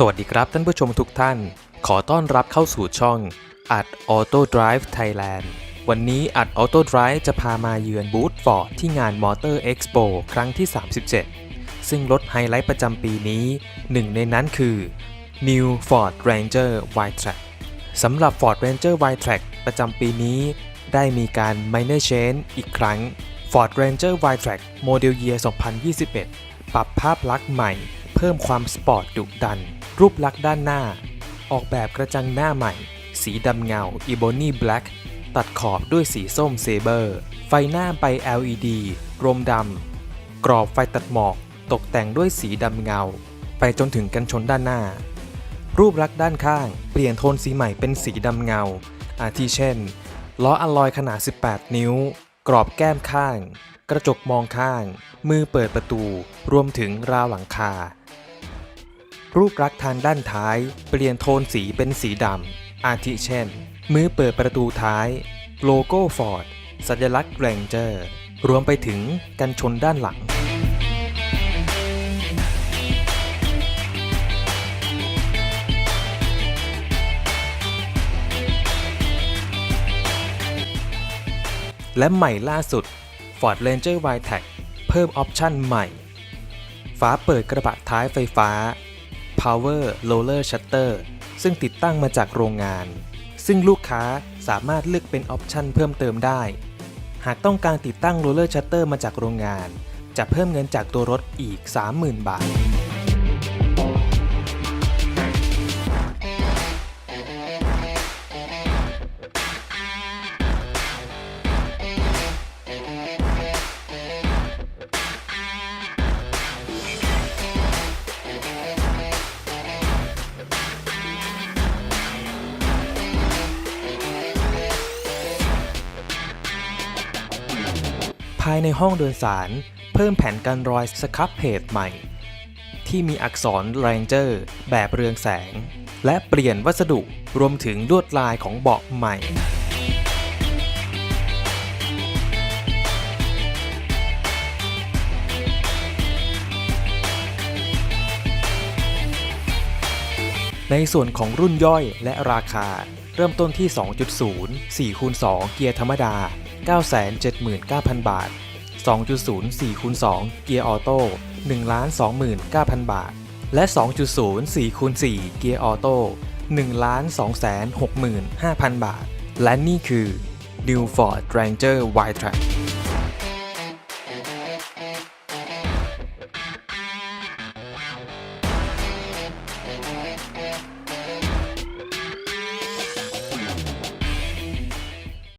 สวัสดีครับท่านผู้ชมทุกท่าน ขอต้อนรับเข้าสู่ช่องอัด Auto Drive Thailand วันนี้อัด Auto Drive จะพามาเยือนบูธฟอร์ดที่งาน Motor Expo ครั้งที่ 37 ซึ่งรถไฮไลท์ประจำปีนี้ หนึ่งในนั้นคือ New Ford Ranger Y-Track สำหรับ Ford Ranger Y-Track ประจำปีนี้ ได้มีการ minor change อีกครั้ง Ford Ranger Y-Track Model Year 2021 ปรับภาพลักษณ์ใหม่ เพิ่มความสปอร์ตดุดัน รูปลักษณ์ด้านหน้า ออกแบบกระจังหน้าใหม่ สีดำเงา Ebony Black ตัดขอบด้วยสีส้มเซเบอร์ ไฟหน้าไป LED กรมดำ กรอบไฟตัดหมอก ตกแต่งด้วยสีดำเงา ไปจนถึงกันชนด้านหน้า รูปลักษณ์ด้านข้าง เปลี่ยนโทนสีใหม่เป็นสีดำเงา อาทิเช่น ล้ออะลอยขนาด 18 นิ้ว กรอบแก้มข้าง กระจกมองข้าง มือเปิดประตู รวมถึงราวหลังคา รูปลักษณ์ทางด้านท้าย เปลี่ยนโทนสีเป็นสีดำ อาทิเช่น มือเปิดประตูท้าย โลโก้ฟอร์ด สัญลักษณ์แรงเจอร์ รวมไปถึงกันชนด้านหลัง และใหม่ล่าสุด Ford Ranger y t e c เพิ่มออปชั่นใหม่ ฝาเปิดกระบะท้ายไฟฟ้า Power Roller Shutter ซึ่งติดตั้งมาจากโรงงาน ซึ่งลูกค้าสามารถเลือกเป็นออปชันเพิ่มเติมได้ หากต้องการติดตั้งโรเลอร์ชัตเตอร์มาจากโรงงาน จะเพิ่มเงินจากตัวรถอีก 30,000 บาทายในห้องโดยสาร เพิ่มแผ่นกันรอยสครับเพจใหม่ ที่มีอักษร Ranger แบบเรืองแสง และเปลี่ยนวัสดุรวมถึงลวดลายของเบาะใหม่ในส่วนของรุ่นย่อยและราคา เริ่มต้นที่ 2.0 4คูณ2เกียร์ธรรมดา 979,000 บาท 2.0 4คูณ2เกียร์ออโต้129,000 บาท และ 2.0 4คูณ4เกียร์ออโต้1,265,000 บาท และนี่คือ New Ford Ranger Wildtrak